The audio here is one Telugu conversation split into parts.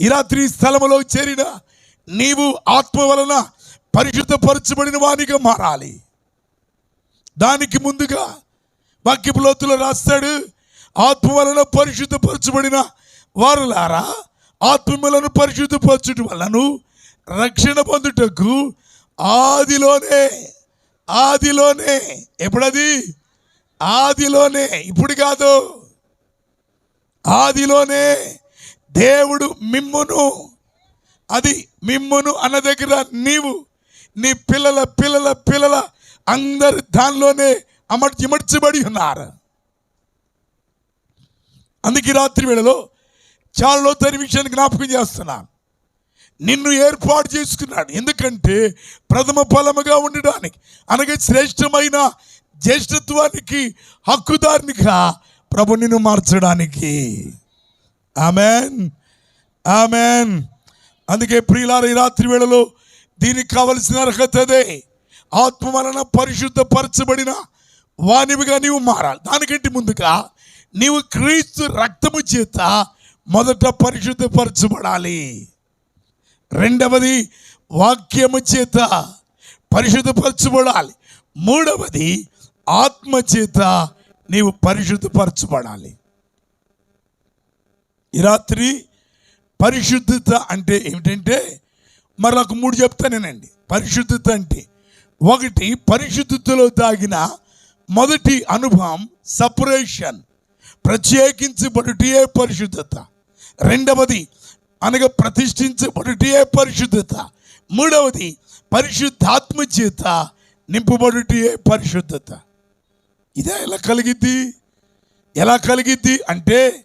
ఈ రాత్రి స్థలములో చేరిన నీవు ఆత్మ వలన పరిశుద్ధపరచబడిన వానిగా మారాలి. దానికి ముందుగా వాక్యపులోతులో రాస్తాడు ఆత్మ వలన పరిశుద్ధపరచబడిన వారులారా ఆత్మలను పరిశుద్ధపరచుట వలను రక్షణ పొందుటకు ఆదిలోనే ఆదిలోనే. ఎప్పుడది? ఆదిలోనే. ఇప్పుడు కాదు. ఆదిలోనే. దేవుడు మిమ్మును అది మిమ్మును అన్న దగ్గర నీవు నీ పిల్లల పిల్లల పిల్లల అందరు దానిలోనే అమర్చి ఇమర్చబడి ఉన్నారు. అందుకే రాత్రి వేళలో చాలా లోతైన విషయాన్ని జ్ఞాపకం చేస్తున్నాను నిన్ను ఏర్పాటు చేసుకున్నాడు ఎందుకంటే ప్రథమ ఫలముగా ఉండడానికి అనగా శ్రేష్టమైన జ్యేష్ఠత్వానికి హక్కుదారునిగా ప్రభు నిన్ను మార్చడానికి. ఆమెన్. ఆమెన్. అందుకే ప్రియులారు ఈ రాత్రి వేళలో దీనికి కావలసిన అర్హత అదే. ఆత్మ వలన పరిశుద్ధపరచబడిన వానివిగా నీవు మారాలి. దానికంటే ముందుగా నీవు క్రీస్తు రక్తము చేత మొదట పరిశుద్ధపరచబడాలి. రెండవది వాక్యము చేత పరిశుద్ధపరచబడాలి. మూడవది ఆత్మ చేత నీవు పరిశుద్ధపరచబడాలి. ఈ రాత్రి పరిశుద్ధత అంటే ఏమిటంటే మరొక మూడు చెప్తానేనండి. పరిశుద్ధత అంటే ఒకటి పరిశుద్ధతలో దాగిన మొదటి అనుభవం సపరేషన్ ప్రత్యేకించబడుటే పరిశుద్ధత. రెండవది అనగా ప్రతిష్ఠించబడుటే పరిశుద్ధత. మూడవది పరిశుద్ధాత్మ చేత నింపబడుటే పరిశుద్ధత. ఇదే ఎలా కలిగిద్ది? ఎలా కలిగిద్ది? అంటే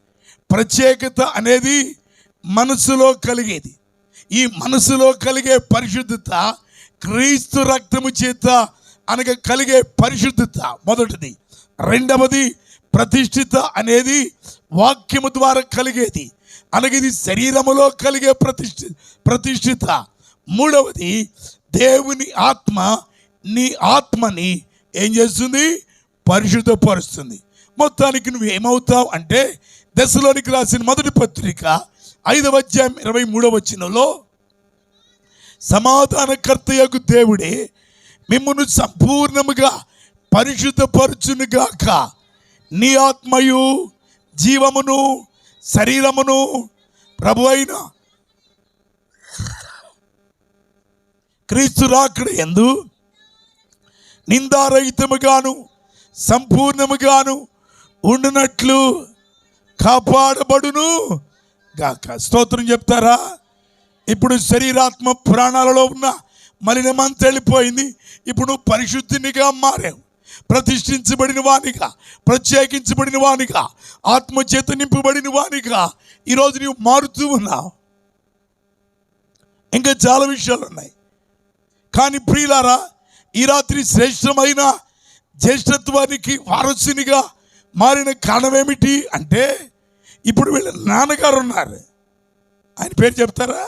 ప్రత్యేకత అనేది మనసులో కలిగేది. ఈ మనసులో కలిగే పరిశుద్ధత క్రీస్తు రక్తము చేత అనగా కలిగే పరిశుద్ధత మొదటిది. రెండవది ప్రతిష్ఠిత అనేది వాక్యము ద్వారా కలిగేది. అనగా ఇది శరీరములో కలిగే ప్రతిష్ఠి ప్రతిష్ఠిత. మూడవది దేవుని ఆత్మ నీ ఆత్మని ఏం చేస్తుంది? పరిశుద్ధపరుస్తుంది. మొత్తానికి నువ్వు ఏమవుతావు అంటే దశలోనికి రాసిన మొదటి పత్రిక ఐదవ అధ్యాయం ఇరవై మూడవ వచనంలో సమాధానకర్తయకు దేవుడే మిమ్మల్ని సంపూర్ణముగా పరిశుద్ధపరచునుగాక నీ ఆత్మయు జీవమును శరీరమును ప్రభు అయిన క్రీస్తు రాకడ ఎందు నిందారహితముగాను సంపూర్ణముగాను ఉండినట్లు కాపాడబడును. గాక స్తోత్రం చెప్తారా? ఇప్పుడు శరీరాత్మ ప్రాణాలలో ఉన్న మలినమంత వెళ్ళిపోయింది ఇప్పుడు నువ్వు పరిశుద్ధినిగా మారావు. ప్రతిష్ఠించబడిన వానిగా ప్రత్యేకించబడిన వానిగా ఆత్మచేత నింపబడిన వానిగా ఈరోజు నీవు మారుతూ ఉన్నావు. ఇంకా చాలా విషయాలు ఉన్నాయి. కానీ ప్రియులారా ఈ రాత్రి శ్రేష్టమైన జ్యేష్ఠత్వానికి వారసునిగా మారిన కారణం ఏమిటి అంటే ఇప్పుడు వీళ్ళ నాన్నగారు ఉన్నారు ఆయన పేరు చెప్తారా?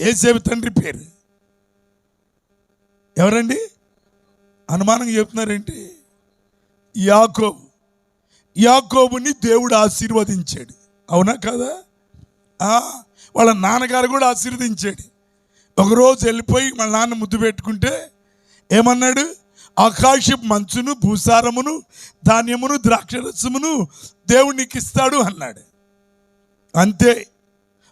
ఏసేవి తండ్రి పేరు. ఎవరండి? అనుమానంగా చెప్తున్నారేంటి? యాకోబు. యాకోబుని దేవుడు ఆశీర్వదించాడు. అవునా కదా? వాళ్ళ నాన్నగారు కూడా ఆశీర్వదించాడు. ఒకరోజు వెళ్ళిపోయి వాళ్ళ నాన్న ముద్దు పెట్టుకుంటే ఏమన్నాడు? ఆకాశ మంచును భూసారమును ధాన్యమును ద్రాక్షరసమును దేవునికి ఇస్తాడు అన్నాడు. అంతే.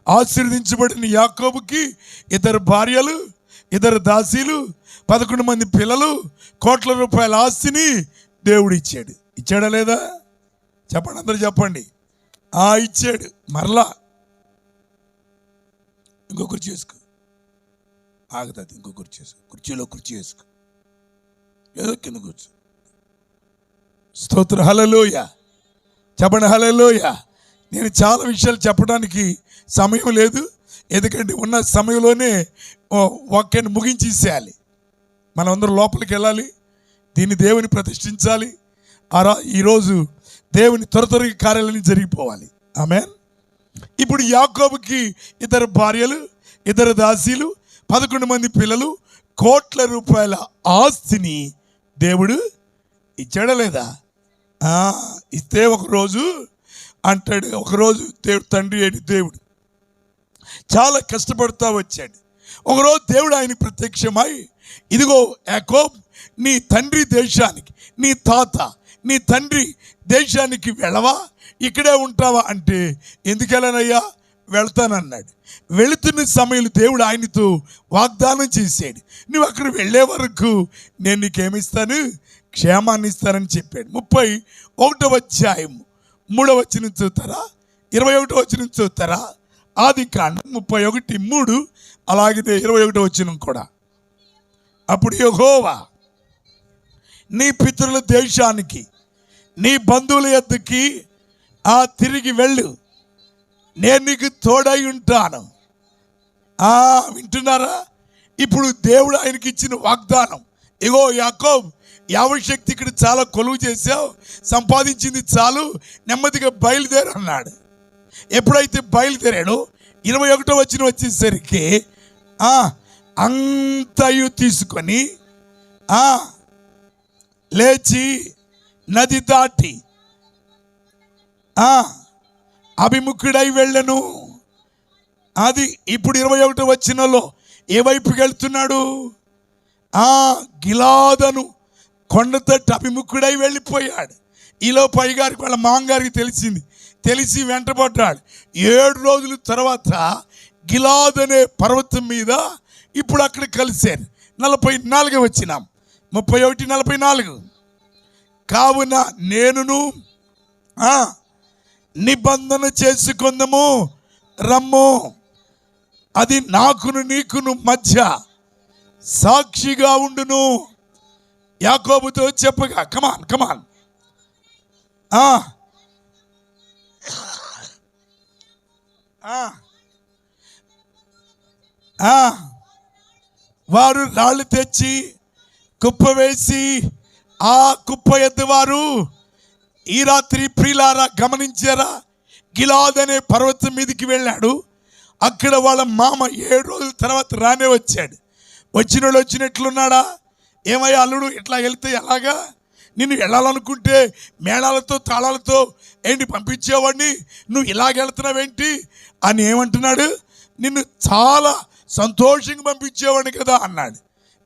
ఆశీర్వదించబడిన యాకోబుకి ఇద్దరు భార్యలు ఇద్దరు దాసీలు పదకొండు మంది పిల్లలు కోట్ల రూపాయల ఆస్తిని దేవుడు ఇచ్చాడు ఇచ్చాడా లేదా? చెప్పండి అందరూ చెప్పండి. ఆ ఇచ్చాడు. మరలా. ఇంకో చేసుకో. వేసుకో ఆగుతుంది చేసుకో. కుర్చీలో కుర్చీ వేసుకో. ఏదో కింద కూర్చో స్తోత్ర. హలలోయ చెప్పండి హలలోయ నేను చాలా విషయాలు చెప్పడానికి సమయం లేదు. ఎందుకంటే ఉన్న సమయంలోనే ఓ వాక్యాన్ని ముగించేసేయాలి. మనం లోపలికి వెళ్ళాలి. దీన్ని దేవుని ప్రతిష్ఠించాలి. అరా ఈరోజు దేవుని త్వర త్వరగా కార్యాలయం జరిగిపోవాలి. ఆమె ఇప్పుడు యాకోబుకి ఇద్దరు భార్యలు ఇద్దరు దాసీలు పదకొండు మంది పిల్లలు కోట్ల రూపాయల ఆస్తిని దేవుడు ఇచ్చాడా లేదా? ఇస్తే ఒకరోజు అంటాడు ఒకరోజు దేవుడు తండ్రి ఏంటి దేవుడు చాలా కష్టపడుతూ వచ్చాడు. ఒకరోజు దేవుడు ఆయన ప్రత్యక్షమై ఇదిగో యాకోబ్ నీ తండ్రి దేశానికి నీ తాత నీ తండ్రి దేశానికి వెళ్ళవా? ఇక్కడే ఉంటావా? అంటే ఎందుకెళ్ళనయ్యా వెళ్తానన్నాడు. వెళుతున్న సమయంలో దేవుడు ఆయనతో వాగ్దానం చేశాడు. నువ్వు అక్కడ వెళ్ళే వరకు నేను నీకేమిస్తాను క్షేమాన్ని ఇస్తానని చెప్పాడు. ముప్పై ఒకటో అధ్యాయం మూడవ వచ్చిన చూస్తారా? ఇరవై ఒకటో వచ్చిన చూస్తారా? ఆది కాండం ముప్పై ఒకటి మూడు అలాగే ఇరవై ఒకటో వచ్చిన కూడా. అప్పుడు యహోవా నీ పితరుల దేశానికి నీ బంధువుల ఎద్దుకి ఆ తిరిగి వెళ్ళు. నేను నీకు తోడై ఉంటాను. వింటున్నారా? ఇప్పుడు దేవుడు ఆయనకి ఇచ్చిన వాగ్దానం. ఇగో యాకోబ్ యావశక్తి ఇక్కడ చాలా కొలువు చేసావు సంపాదించింది చాలు నెమ్మదిగా బయలుదేరు అన్నాడు. ఎప్పుడైతే బయలుదేరాడో ఇరవై ఒకటో వచ్చిన వచ్చేసరికి అంతయు తీసుకొని లేచి నది దాటి అభిముఖుడై వెళ్ళను. అది ఇప్పుడు ఇరవై ఒకటి వచ్చినలో ఏ వైపుకి వెళ్తున్నాడు? ఆ గిలాదను కొండ తట్టు అభిముఖుడై వెళ్ళిపోయాడు. ఈలో పైగారికి వాళ్ళ మాంగారికి తెలిసింది. తెలిసి వెంటబడ్డాడు. ఏడు రోజుల తర్వాత గిలాద్ అనే పర్వతం మీద ఇప్పుడు అక్కడ కలిశారు. నలభై నాలుగు వచ్చినాం ముప్పై ఒకటి నలభై నాలుగు. కావున నేనును నిబంధన చేసుకుందము. రమ్ము. అది నాకును నీకును మధ్య సాక్షిగా ఉండును. యాకోబుతో చెప్పగా కమాన్ కమాన్ వారు రాళ్ళు తెచ్చి కుప్ప వేసి ఆ కుప్ప ఎద్దు వారు ఈ రాత్రి ప్రియులారా గమనించారా? గిలాద్ అనే పర్వతం మీదకి వెళ్ళాడు. అక్కడ వాళ్ళ మామ ఏడు రోజుల తర్వాత రానే వచ్చాడు. వచ్చిన వాళ్ళు వచ్చినట్లున్నాడా? ఏమయ్యా అల్లుడు ఇట్లా వెళ్తే ఎలాగా? నిన్ను వెళ్ళాలనుకుంటే మేళాలతో తాళాలతో ఏంటి పంపించేవాడిని? నువ్వు ఇలాగ వెళ్తున్నావేంటి అని ఏమంటున్నాడు? నిన్ను చాలా సంతోషంగా పంపించేవాడిని కదా అన్నాడు.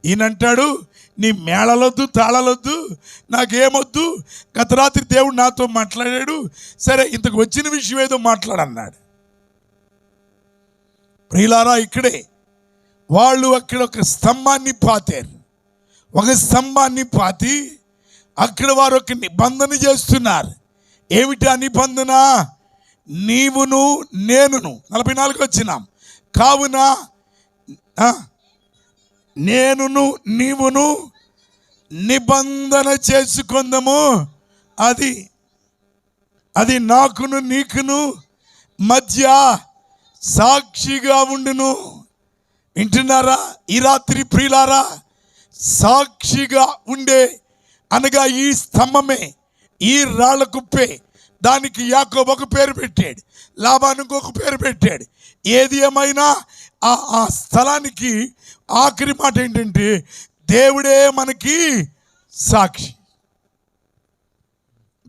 ఈయనంటాడు నీ మేళలొద్దు తాళలొద్దు నాకేమొద్దు. గత రాత్రి దేవుడు నాతో మాట్లాడాడు. సరే ఇంతకు వచ్చిన విషయం ఏదో మాట్లాడన్నాడు. ప్రియులారా ఇక్కడే వాళ్ళు అక్కడ ఒక స్తంభాన్ని పాతారు. ఒక స్తంభాన్ని పాతి అక్కడ వారు ఒక నిబంధన చేస్తున్నారు. ఏమిటి ఆ నిబంధన? నీవును నేనును. నలభై నాలుగు వచ్చినాం. కావున నేనును నీవును నిబంధన చేసుకుందాము. అది అది నాకును నీకును మధ్య సాక్షిగా ఉండును. వింటున్నారా? ఈ రాత్రి ప్రియులారా సాక్షిగా ఉండే అనగా ఈ స్తంభమే ఈ రాళ్ళ కుప్పే. దానికి యాకోబు ఒక పేరు పెట్టాడు లాభానికి ఒక పేరు పెట్టాడు. ఏది ఏమైనా ఆ ఆ స్థలానికి ఆఖరి మాట ఏంటంటే దేవుడే మనకి సాక్షి.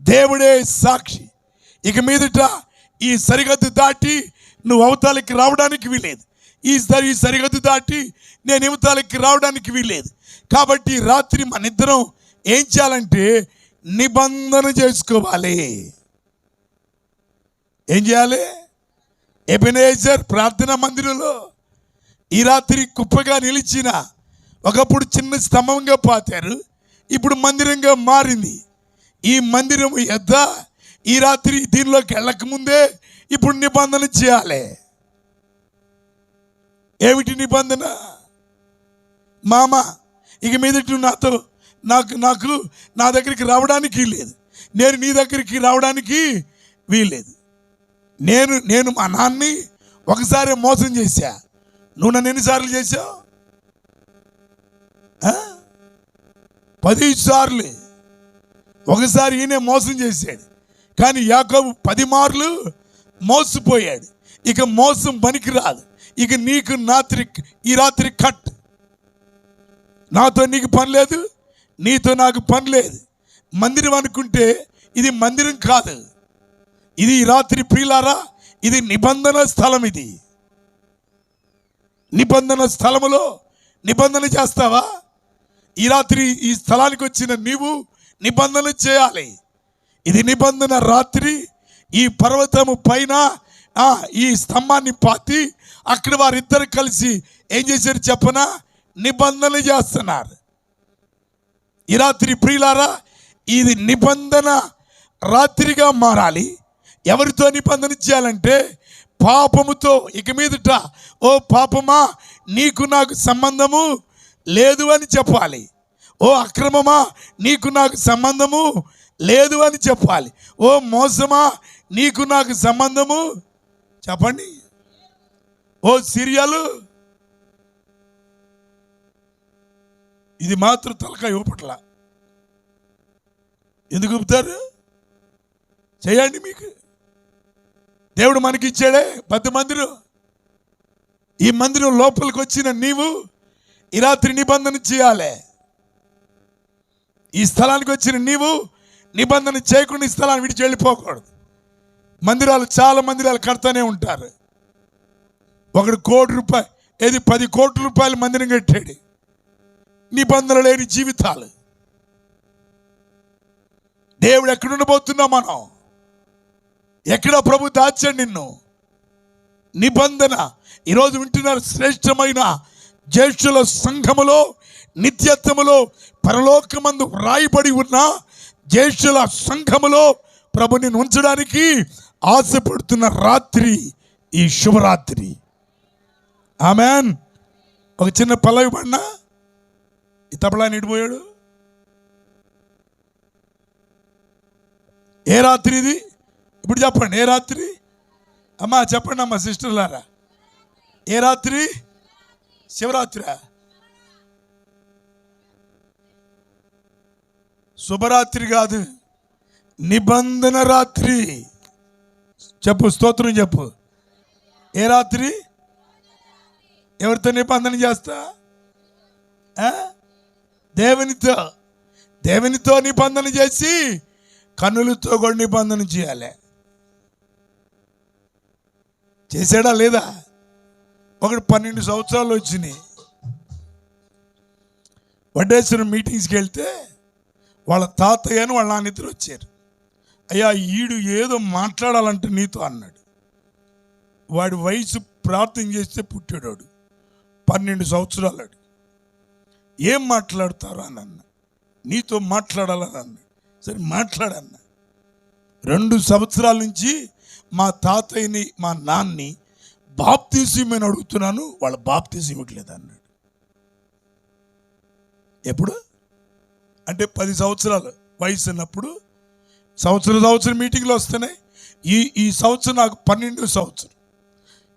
దేవుడే సాక్షి. ఇక మీదట ఈ సరిహద్దు దాటి నువ్వు అవతాలకి రావడానికి వీలేదు ఈ సరి ఈ సరిహద్దు దాటి నేను యువతాలకి రావడానికి వీలేదు కాబట్టి రాత్రి మన ఇద్దరం ఏం చేయాలంటే నిబంధన చేసుకోవాలి. ఏం చేయాలి? ఎబినేజర్ ప్రార్థనా మందిరంలో ఈ రాత్రి కుప్పగా నిలిచిన ఒకప్పుడు చిన్న స్తంభంగా పాతారు ఇప్పుడు మందిరంగా మారింది. ఈ మందిరం ఎద్ద ఈ రాత్రి దీనిలోకి వెళ్ళకముందే ఇప్పుడు నిబంధన చేయాలి. ఏమిటి నిబంధన? మామ ఇక మీదటి నాతో నాకు నాకు నా దగ్గరికి రావడానికి లేదు. నేను నీ దగ్గరికి రావడానికి వీలేదు నేను నేను మా నాన్ని ఒకసారి మోసం చేశా. నువ్వు నన్ను ఎన్నిసార్లు చేశావు? పది సార్లు. ఒకసారి ఈయనే మోసం చేశాడు. కానీ యాకోబు పది మార్లు మోసపోయాడు. ఇక మోసం పనికి రాదు ఇక నీకు రాత్రి ఈ రాత్రి కట్. నాతో నీకు పని లేదు నీతో నాకు పని లేదు. మందిరం అనుకుంటే ఇది మందిరం కాదు. ఇది రాత్రి ప్రియులారా ఇది నిబంధన స్థలం ఇది. నిబంధన స్థలములో నిబంధన చేస్తావా? ఈ రాత్రి ఈ స్థలానికి వచ్చిన నీవు నిబంధన చేయాలి. ఇది నిబంధన రాత్రి ఈ పర్వతము పైన ఈ స్తంభాన్ని పాతి అక్కడ వారిద్దరు కలిసి ఏం చేశారు చెప్పన? నిబంధన చేస్తున్నారు. ఈ రాత్రి ప్రియులారా ఇది నిబంధన రాత్రిగా మారాలి. ఎవరితో నిబంధన చేయాలంటే పాపముతో ఇక మీదట ఓ పాపమా నీకు నాకు సంబంధము లేదు అని చెప్పాలి. ఓ అక్రమమా నీకు నాకు సంబంధము లేదు అని చెప్పాలి. ఓ మోసమా నీకు నాకు సంబంధము చెప్పండి. ఓ సిరియాలు ఇది మాత్రం తలకాయ ఇవ్వపట్ల ఎందుకు చెప్తారు చేయండి మీకు. దేవుడు మనకి ఇచ్చాడే పెద్ద మందిరం. ఈ మందిరం లోపలికి వచ్చిన నీవు ఈ రాత్రి నిబంధన చేయాలి. ఈ స్థలానికి వచ్చిన నీవు నిబంధన చేయకుండా ఈ స్థలాన్ని విడిచి వెళ్ళిపోకూడదు. మందిరాలు చాలా మందిరాలు కడతానే ఉంటారు. ఒకడు కోటి రూపాయలు ఏది పది కోట్ల రూపాయలు మందిరం కట్టాడు. నిబంధన లేని జీవితాలు. దేవుడు ఎక్కడ ఉండబోతున్నాం మనం? ఎక్కడ ప్రభు దాచాడు నిన్ను? నిబంధన. ఈరోజు వింటున్నారు శ్రేష్టమైన జ్యేష్ఠుల సంఘములో నిత్యత్వములో పరలోకమందు రాయబడి ఉన్న జ్యేష్ఠుల సంఘములో ప్రభుని ఉంచడానికి ఆశపడుతున్న రాత్రి ఈ శుభరాత్రి. ఆమెన్. ఒక చిన్న పల్లవి పడినా ఈ తబలా నిడిపోయాడు ఏ రాత్రి ఇది? ఇప్పుడు చెప్పండి ఏ రాత్రి? అమ్మా చెప్పండి అమ్మా సిస్టర్లారా ఏ రాత్రి? శివరాత్రి? శుభరాత్రి కాదు నిబంధన రాత్రి. చెప్పు స్తోత్రం చెప్పు. ఏ రాత్రి? ఎవరితో నిబంధన చేస్తా? దేవునితో. దేవునితో నిబంధన చేసి కన్నులతో కూడా నిబంధన చేయాలి. చేశాడా లేదా? ఒకడు పన్నెండు సంవత్సరాలు వచ్చినాయి. వడ్డేశ్వరం మీటింగ్స్కి వెళ్తే వాళ్ళ తాతయ్య అని వాళ్ళ నాన్న ఇద్దరు వచ్చారు. అయ్యా ఈడు ఏదో మాట్లాడాలంటే నీతో అన్నాడు. వాడి వయసు ప్రార్థన చేస్తే పుట్టాడు పన్నెండు సంవత్సరాలు ఏం మాట్లాడతారు అని అన్న. నీతో మాట్లాడాలని అన్నాడు సరే మాట్లాడన్నా. రెండు సంవత్సరాల నుంచి మా తాతయ్యని మా నాన్ని బాప్తీసమని అడుగుతున్నాను వాళ్ళ బాప్తీసం ఇవ్వట్లేదు అన్నాడు. ఎప్పుడు? అంటే పది సంవత్సరాలు వయసు ఉన్నప్పుడు సంవత్సరం సంవత్సరం మీటింగ్లు వస్తున్నాయి. ఈ ఈ సంవత్సరం నాకు పన్నెండు సంవత్సరం.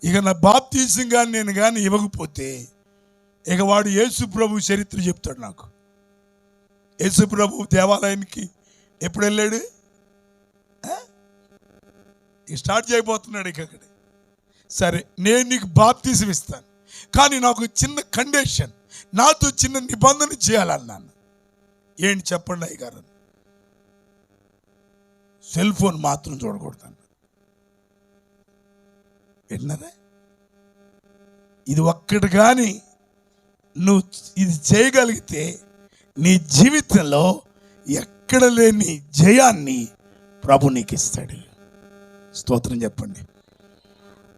ఇక నా బాప్తీసం కానీ నేను కానీ ఇవ్వకపోతే ఇక వాడు యేసు ప్రభు చరిత్ర చెప్తాడు నాకు. యేసు ప్రభు దేవాలయానికి ఎప్పుడు వెళ్ళాడు? స్టార్ట్ చేయబోతున్నాడు ఇక అక్కడ. సరే నేను నీకు బాప్తీసం ఇస్తాను. కానీ నాకు చిన్న కండిషన్ నాతో చిన్న నిబంధన చేయాలన్నాను ఏంటి చెప్పండి అయ్య గారు సెల్ ఫోన్ మాత్రం చూడకూడదు విన్నారా? ఇది ఒక్కటి కానీ నువ్వు ఇది చేయగలిగితే నీ జీవితంలో ఎక్కడ లేని జయాన్ని ప్రభు నీకు ఇస్తాడు స్తోత్రం చెప్పండి.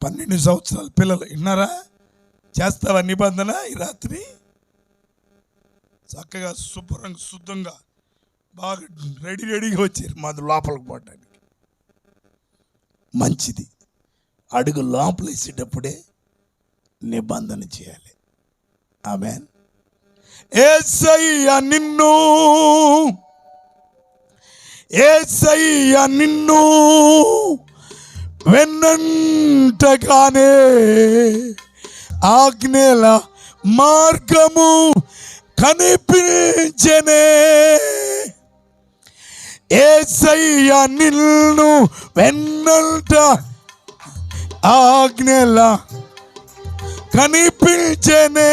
పన్నెండు సంవత్సరాల పిల్లలు విన్నారా? చేస్తావా నిబంధన ఈ రాత్రి? చక్కగా శుభ్రంగా శుద్ధంగా బాగా రెడీ రెడీగా వచ్చారు మాది లోపలికి పోవడానికి మంచిది. అడుగు లోపల వేసేటప్పుడే నిబంధన చేయాలి. ఆమె ఏసయ్య నిన్ను ఏసయ్య నిన్ను. వెన్నంటగానే ఆజ్ఞల మార్గము కనిపించనే. ఏసయ్య నిన్ను వెన్నంట ఆజ్ఞల కనిపించనే.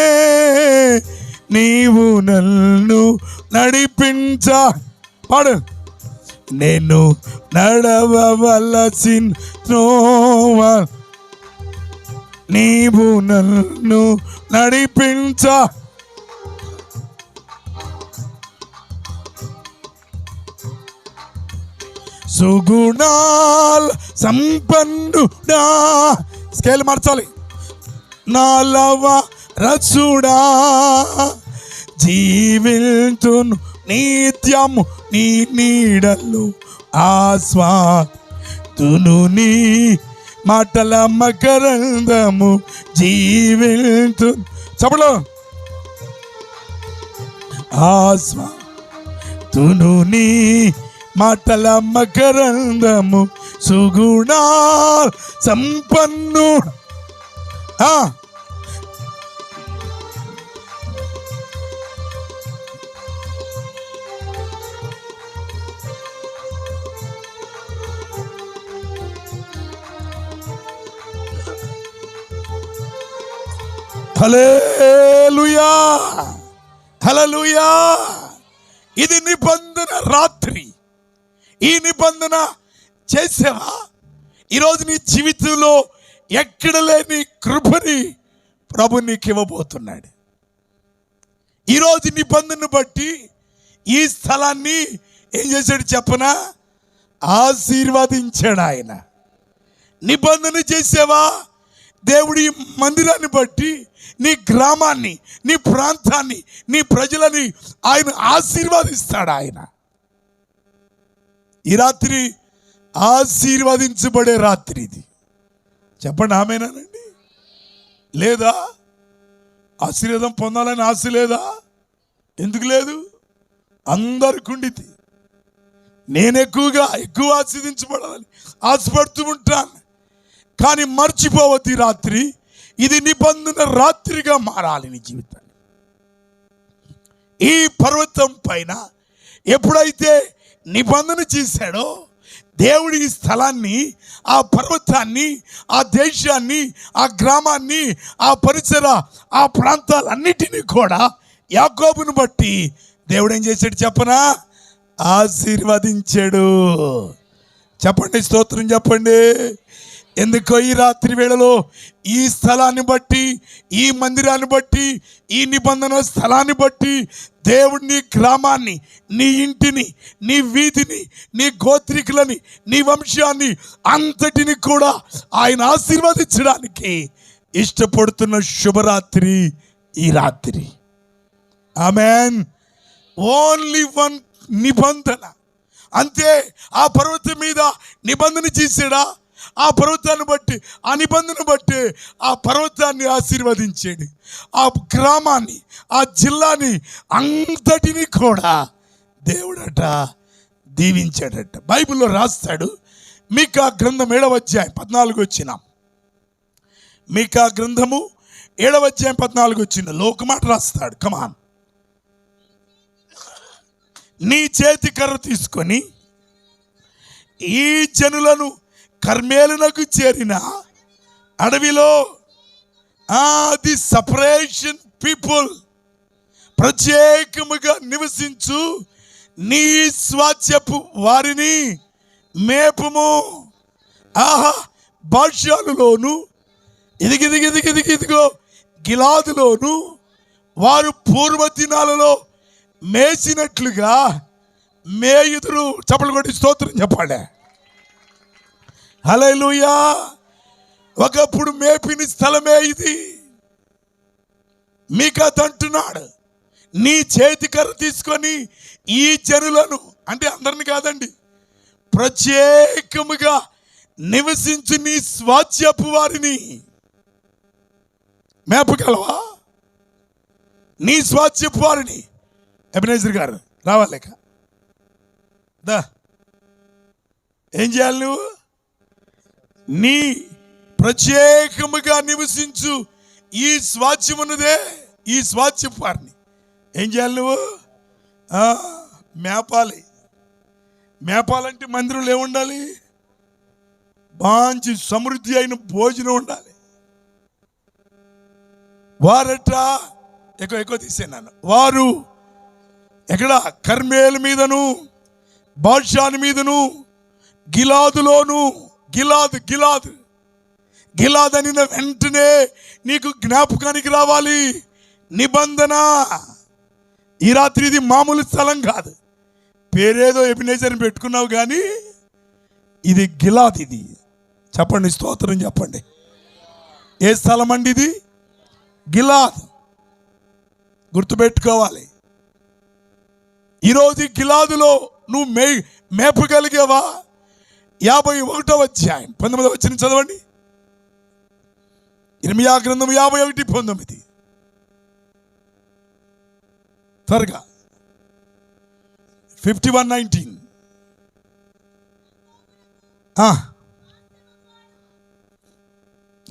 నీవు నన్ను నడిపించ. పాడు. నేను నడవవలసిన నీవు. నన్ను నడిపించ. సుగుణాల్ సంపన్నుడా స్కేల్ మార్చాలి. నాలవ రచుడా. జీవితును నిత్యము నీ నీడలు ఆస్వా తును నీ మాటల మకరందము జీవితు చెప్పలో ఆస్వా తును నీ మాటల మకరందము సుగుణ సంపన్ను ఆ, హలేలుయా హలలుయా ఇది నిబంధన రాత్రి. ఈ నిబంధన చేసావా? ఈరోజు నీ జీవితంలో ఎక్కడ లేని కృపని ప్రభు నీకు ఇవ్వబోతున్నాడు. ఈరోజు నిబంధనను బట్టి ఈ స్థలాన్ని ఏం చేశాడు చెప్పనా? ఆశీర్వదించాడు ఆయన. నిబంధన చేసేవా? దేవుడి మందిరాన్ని బట్టి నీ గ్రామాన్ని నీ ప్రాంతాన్ని నీ ప్రజలని ఆయన ఆశీర్వదిస్తాడు ఆయన. ఈ రాత్రి ఆశీర్వదించబడే రాత్రి ఇది. చెప్పండి ఆమెనానండి. లేదా? ఆశీర్వాదం పొందాలని ఆశ లేదా? ఎందుకు లేదు? అందరికి ఉండిద్ది. నేను ఎక్కువగా ఎక్కువ ఆశీర్దించబడాలని ఆశపడుతూ ఉంటాను. కానీ మర్చిపోవద్దు రాత్రి. ఇది నిబంధన రాత్రిగా మారాలి నీ జీవితాన్ని. ఈ పర్వతం పైన ఎప్పుడైతే నిబంధన చేశాడో దేవుడి ఈ స్థలాన్ని ఆ పర్వతాన్ని ఆ దేశాన్ని ఆ గ్రామాన్ని ఆ పరిసర ఆ ప్రాంతాలన్నిటినీ కూడా యాకోబును బట్టి దేవుడు ఏం చేశాడు చెప్పనా? ఆశీర్వదించాడు. చెప్పండి స్తోత్రం చెప్పండి. ఎందుకో ఈ రాత్రి వేళలో ఈ స్థలాన్ని బట్టి ఈ మందిరాన్ని బట్టి ఈ నిబంధన స్థలాన్ని బట్టి దేవుడు నీ గ్రామాన్ని నీ ఇంటిని నీ వీధిని నీ గోత్రికులని నీ వంశాన్ని అంతటిని కూడా ఆయన ఆశీర్వదించడానికి ఇష్టపడుతున్న శుభరాత్రి ఈ రాత్రి. ఆమెన్ ఓన్లీ వన్ నిబంధన. అంతే ఆ పర్వతం మీద నిబంధన చేసాడా ఆ పర్వతాన్ని బట్టి ఆ నిబంధన బట్టి ఆ పర్వతాన్ని ఆశీర్వదించాడు ఆ గ్రామాన్ని ఆ జిల్లాని అంతటిని కూడా దేవుడట దీవించాడట. బైబిల్లో రాస్తాడు మీకు ఆ గ్రంథం ఏడవ అధ్యాయం పద్నాలుగు వచ్చిన. మీకు ఆ గ్రంథము ఏడవ అధ్యాయం పద్నాలుగు వచ్చిన లోకమాట రాస్తాడు. కమాన్ నీ చేతి కర్ర తీసుకొని ఈ జనులను కర్మేలునకు చేరిన అడవిలో ది సపరేషన్ పీపుల్ ప్రత్యేకముగా నివసించు నీ స్వాచ్యపు వారిని మేపము. ఆహా భాష్యాలులోను ఇదిగిదిగిదిగిదిగిదిగో గిలాదులోను వారు పూర్వ దినాలలో మేసినట్లుగా మేయుదురు. చప్పలు కొట్టి స్తోత్రం చెప్పాడే. హల్లెలూయా. ఒకప్పుడు మేపిని స్థలమే ఇది. మీకత్ అంటున్నాడు నీ చేతి కర్ర తీసుకొని ఈ జనులను అంటే అందరిని కాదండి ప్రత్యేకముగా నివసించు నీ స్వాచ్యపు వారిని. మేపగలవా నీ స్వాచ్యపు వారిని. ఎబినేజర్ గారు రావాలేక దా. ఏం చేయాలి నువ్వు? నీ ప్రత్యేకముగా నివసించు ఈ స్వాచ్యమున్నదే ఈ స్వాచ్యపు వారిని ఏం చేయాలి నువ్వు? మేపాలి. మేపాలంటే మందిరంలో ఏముండాలి మంచి సమృద్ధి అయిన భోజనం ఉండాలి. వారట ఎక్కువ ఎక్కువ తీసేనాను వారు ఎక్కడ? కర్మేల మీదను బాద్షాని మీదను గిలాదులోను గిలాదు గిలాదు. గిలాదనిన వెంటనే నీకు జ్ఞాపకానికి రావాలి. నిబంధన. ఈ రాత్రి ఇది మామూలు స్థలం కాదు. పేరేదో ఎబినేజర్ని పెట్టుకున్నావు కానీ ఇది గిలాద్ ఇది. చెప్పండి స్తోత్రం చెప్పండి. ఏ స్థలం అండి ఇది? గిలాద్. గుర్తుపెట్టుకోవాలి. ఈరోజు గిలాదులో నువ్వు మే మేపగలిగావా? యాభై ఒకటో అధ్యాయం. పంతొమ్మిదో వచ్చిన చదవండి. ఇరమియా గ్రంథం యాభై ఒకటి పంతొమ్మిది. త్వరగా. Fifty one nineteen.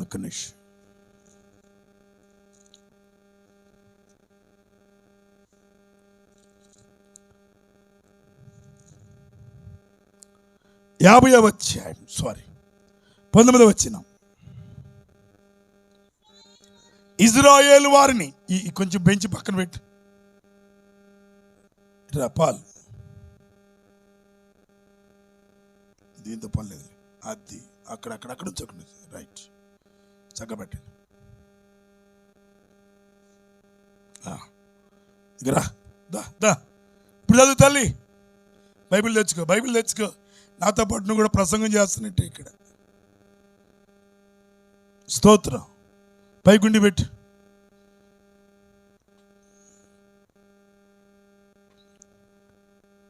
ఒక్క నిమిషం. యాభై అధ్యాయం సారీ పంతొమ్మిదవ వచ్చిన ఇజ్రాయేల్ వారిని ఈ కొంచెం బెంచ్ పక్కన పెట్టి. రా, పాల్. దీంతో పని లేదు. అది అక్కడ అక్కడ అక్కడ నుంచి రైట్ చక్కబెట్టండి. ఆ, ఇక రా. దా దా. ఇప్పుడు చదువు తల్లి. బైబిల్ తెచ్చుకో బైబిల్ తెచ్చుకో. నాతో పాటు నువ్వు కూడా ప్రసంగం చేస్తున్నట్టే ఇక్కడ. స్తోత్రం. పైకుండి పెట్టి.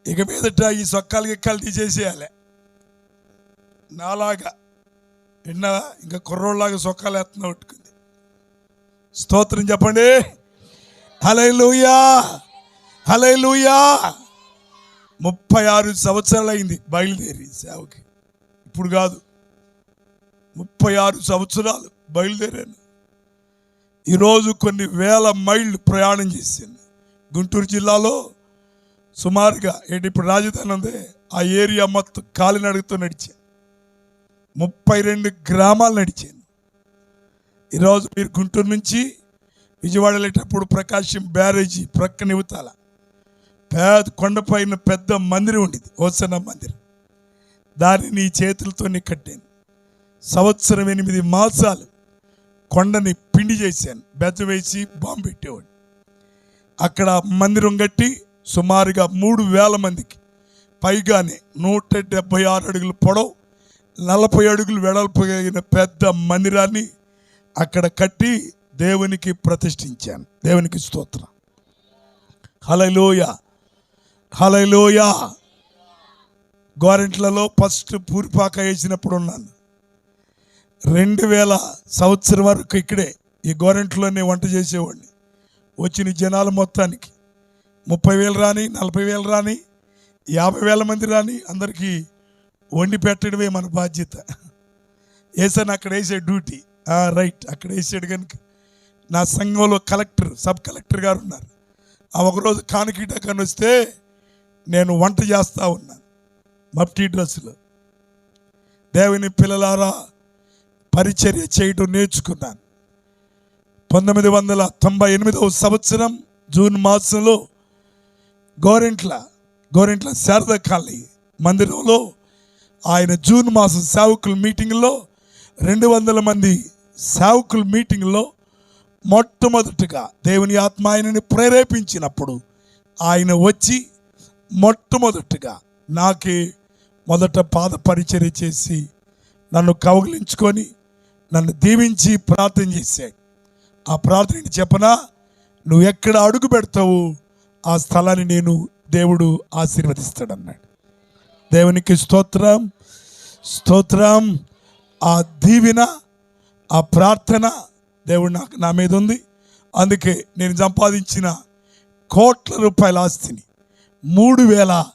ఇక మీదట ఈ సొక్కాలు గిక్కాలు తీసేసేయాలి. నాలాగా. విన్నావా? ఇంకా కుర్రోళ్ళలాగా సొక్కాలు వేస్తున్నా పట్టుకుంది. స్తోత్రం చెప్పండి. హలై లూయా హలై లూయా ముప్పై ఆరు సంవత్సరాలు అయింది బయలుదేరి సేవకి. ఇప్పుడు కాదు. ముప్పై ఆరు సంవత్సరాలు బయలుదేరాను. ఈరోజు కొన్ని వేల మైళ్ళు ప్రయాణం చేసింది గుంటూరు జిల్లాలో సుమారుగా ఏంటి ఇప్పుడు రాజధాని ఉంది. ఆ ఏరియా మొత్తం కాలినడకతో నడిచాను ముప్పై రెండు గ్రామాలు నడిచాను. ఈరోజు మీరు గుంటూరు నుంచి విజయవాడ వెళ్ళేటప్పుడు ప్రకాశం బ్యారేజీ ప్రక్కన నివుతాల పెద్ద కొండపైన పెద్ద మందిరం ఉండేది ఓసన మందిరం. దానిని నీ చేతులతోనే కట్టాను. సంవత్సరం ఎనిమిది మాసాలు కొండని పిండి చేశాను బెత్త వేసి బాంబు పెట్టేవాడు అక్కడ మందిరం కట్టి సుమారుగా మూడు వేల మందికి పైగానే నూట డెబ్బై ఆరు అడుగులు పొడవు నలభై అడుగులు వెడల్పు కలిగిన పెద్ద మందిరాన్ని అక్కడ కట్టి దేవునికి ప్రతిష్ఠించాను. దేవునికి స్తోత్రం. హలలోయ హలలోయా గోరెంట్లలో ఫస్ట్ పూరిపాక వేసినప్పుడు ఉన్నాను. రెండు వేల సంవత్సరం వరకు ఇక్కడే ఈ గోరెంట్లోనే వంట చేసేవాడిని. వచ్చిన జనాలు మొత్తానికి ముప్పై వేలు రాని నలభై వేలు రాని యాభై వేల మంది రాని అందరికీ వండి పెట్టడమే మన బాధ్యత. వేసాను అక్కడ వేసే డ్యూటీ. రైట్ అక్కడ వేసాడు కనుక నా సంఘంలో కలెక్టర్ సబ్ కలెక్టర్ గారు ఉన్నారు. ఆ ఒకరోజు కానకీట కానీ వస్తే నేను వంట చేస్తూ ఉన్నాను మట్టి డ్రెస్సులో. దేవుని పిల్లలారా పరిచర్య చేయటం నేర్చుకున్నాను. పంతొమ్మిది వందల తొంభై ఎనిమిదవ సంవత్సరం జూన్ మాసంలో గోరింట్ల గోరింట్ల శారద కాలనీ మందిరంలో ఆయన జూన్ మాసం సేవకుల మీటింగ్లో రెండు వందల మంది సేవకుల మీటింగ్లో మొట్టమొదటిగా దేవుని ఆత్మ ఆయనని ప్రేరేపించినప్పుడు ఆయన వచ్చి మొట్టమొదటిగా నాకే మొదట పాద పరిచర్య చేసి నన్ను కౌగిలించుకొని నన్ను దీవించి ప్రార్థన చేశాడు. ఆ ప్రార్థన చెప్పనా? నువ్వు ఎక్కడ అడుగు పెడతావు ఆ స్థలాన్ని నేను దేవుడు ఆశీర్వదిస్తాడన్నాడు. దేవునికి స్తోత్రం స్తోత్రం. ఆ దీవెన ఆ ప్రార్థన దేవుడు నాకు నా మీద ఉంది. అందుకే నేను సంపాదించిన కోట్ల రూపాయల ఆస్తిని మూడు వేల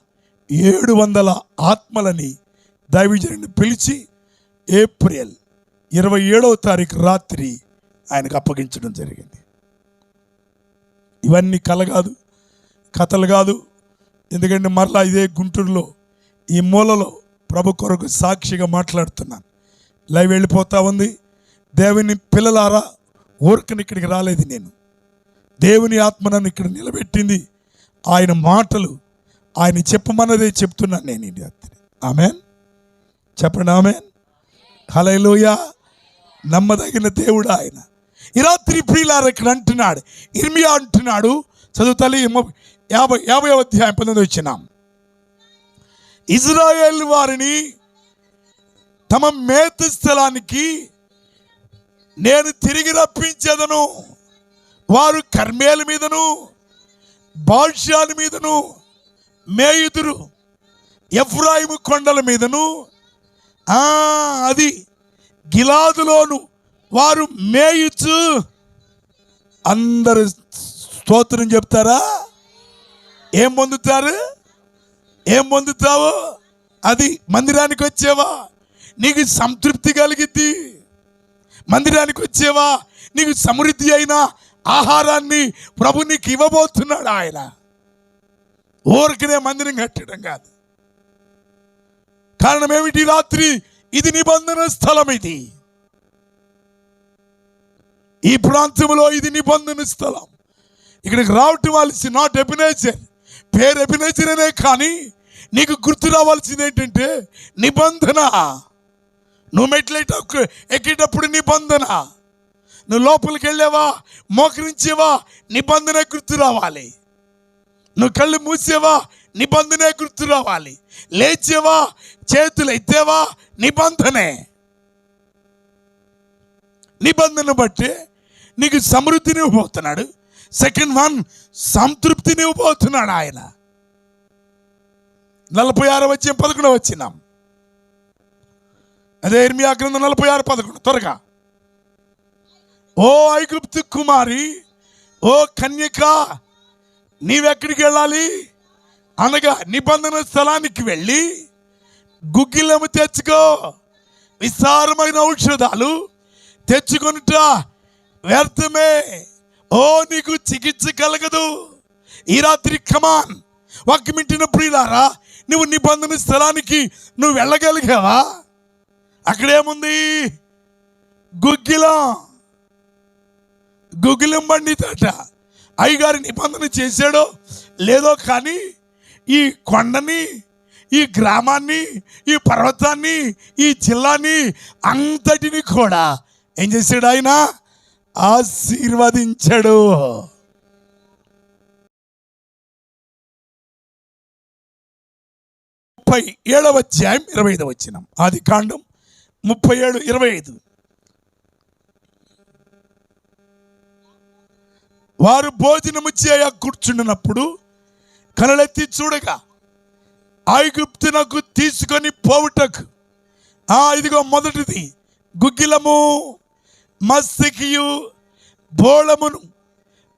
ఏడు వందల ఆత్మలని దైవజనుని పిలిచి ఏప్రిల్ ఇరవై ఏడవ తారీఖు రాత్రి ఆయనకు అప్పగించడం జరిగింది. ఇవన్నీ కల కాదు కథలు కాదు. ఎందుకంటే మరలా ఇదే గుంటూరులో ఈ మూలలో ప్రభు కొరకు సాక్షిగా మాట్లాడుతున్నాను. లైవ్ వెళ్ళిపోతా ఉంది. దేవుని పిల్లలారా ఊరికని ఇక్కడికి రాలేదు నేను. దేవుని ఆత్మ నన్ను ఇక్కడ నిలబెట్టింది. ఆయన మాటలు ఆయన చెప్పమన్నదే చెప్తున్నాను నేను ఈ రాత్రి. ఆమెన్? చెప్పండి ఆమెన్? హలైలోయ నమ్మదగిన దేవుడు ఆయన. ఈ రాత్రి ప్రియులారు ఇక్కడ అంటున్నాడు ఇర్మియా అంటున్నాడు చదువుతలే యాభై యాభై అధ్యాయం పంతొమ్మిది వచ్చినాం. ఇజ్రాయేల్ వారిని తమ మేత స్థలానికి నేను తిరిగి రప్పించేదను వారు కర్మేల మీదను బాల్షాల మీదను మేయుదురు ఎఫ్రాయిము కొండల మీదను అది గిలాదులోను వారు మేయుచు. అందరు స్తోత్రం చెప్తారా? ఏం పొందుతారు? ఏం పొందుతావు? అది మందిరానికి వచ్చేవా? నీకు సంతృప్తి కలిగిద్ది. మందిరానికి వచ్చేవా? నీకు సమృద్ధి అయినా ఆహారాన్ని ప్రభు నీకు ఇవ్వబోతున్నాడు ఆయన. ఊరికనే మందిరం కట్టడం కాదు. కారణం ఏమిటి? రాత్రి ఇది నిబంధన స్థలం ఇది. ఈ ప్రాంతంలో ఇది నిబంధన స్థలం. ఇక్కడికి రావటం వాల్సి నాట్ ఎపినేచర్ పేరు ఎపినేచర్ అనే కానీ నీకు గుర్తు రావాల్సింది ఏంటంటే నిబంధన. నువ్వు మెట్లెట ఎక్కేటప్పుడు నిబంధన. నువ్వు లోపలికి వెళ్ళావా? మోకరించేవా? నిబంధన గుర్తు రావాలి. నువ్వు కళ్ళు మూసేవా? నిబంధనే గుర్తు రావాలి. లేచేవా? చేతులు ఎత్తేవా? నిబంధనే. నిబంధన బట్టి నీకు సమృద్ధిని ఇవ్వబోతున్నాడు సెకండ్ వన్ సంతృప్తిని ఇవ్వబోతున్నాడు ఆయన. నలభై ఆరు వచ్చి పదకొండు వచ్చినాం. అదే ఇర్మియా గ్రంథం నలభై ఆరు పదకొండు. త్వరగా. ఓ ఐగుప్తు కుమారి ఓ కన్యక నీవెక్కడికి వెళ్ళాలి? అనగా నిబంధన స్థలానికి వెళ్ళి గుగ్గిలము తెచ్చుకో. విస్తారమైన ఔషధాలు తెచ్చుకొనుట వ్యర్థమే. ఓ నీకు చికిత్స కలగదు. ఈ రాత్రి కమాన్ ఒక మింటిన ప్రియులారా నువ్వు నిబంధన స్థలానికి నువ్వు వెళ్ళగలిగావా? అక్కడేముంది? గుగ్గిలం. గుగ్గిలం అయ్యగారి నిబంధన చేశాడో లేదో కానీ ఈ కొండని ఈ గ్రామాన్ని ఈ పర్వతాన్ని ఈ జిల్లాని అంతటిని కూడా ఏం చేశాడు ఆయన? ఆశీర్వదించాడు. ముప్పై ఏడవ అధ్యాయం ఇరవై ఐదవ వచ్చిన ఆది కాండం ముప్పై ఏడు ఇరవై ఐదు. వారు భోజనము చేయ కూర్చుండినప్పుడు కలలెత్తి చూడగా ఐగుప్తునకు తీసుకొని పోవుటకు. ఆ ఇదిగో మొదటిది. గుగ్గిలము మస్తికియు బోళమును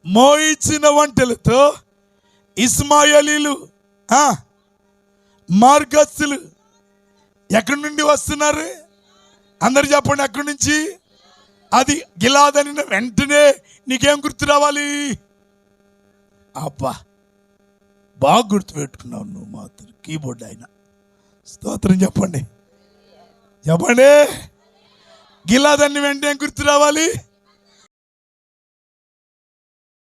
మోయించిన వంటలతో ఇస్మాయలీలు ఆ, మార్గస్థులు ఎక్కడి నుండి వస్తున్నారు? అందరు చెప్పండి ఎక్కడి నుంచి? అది గిలాదని వెంటనే నీకేం గుర్తు రావాలి? అబ్బా బాగా గుర్తు పెట్టుకున్నావు నువ్వు మాత్రం కీబోర్డ్ ఆయన. స్తోత్రం చెప్పండి. చెప్పండి. గిలాదని వెంటనే గుర్తు రావాలి?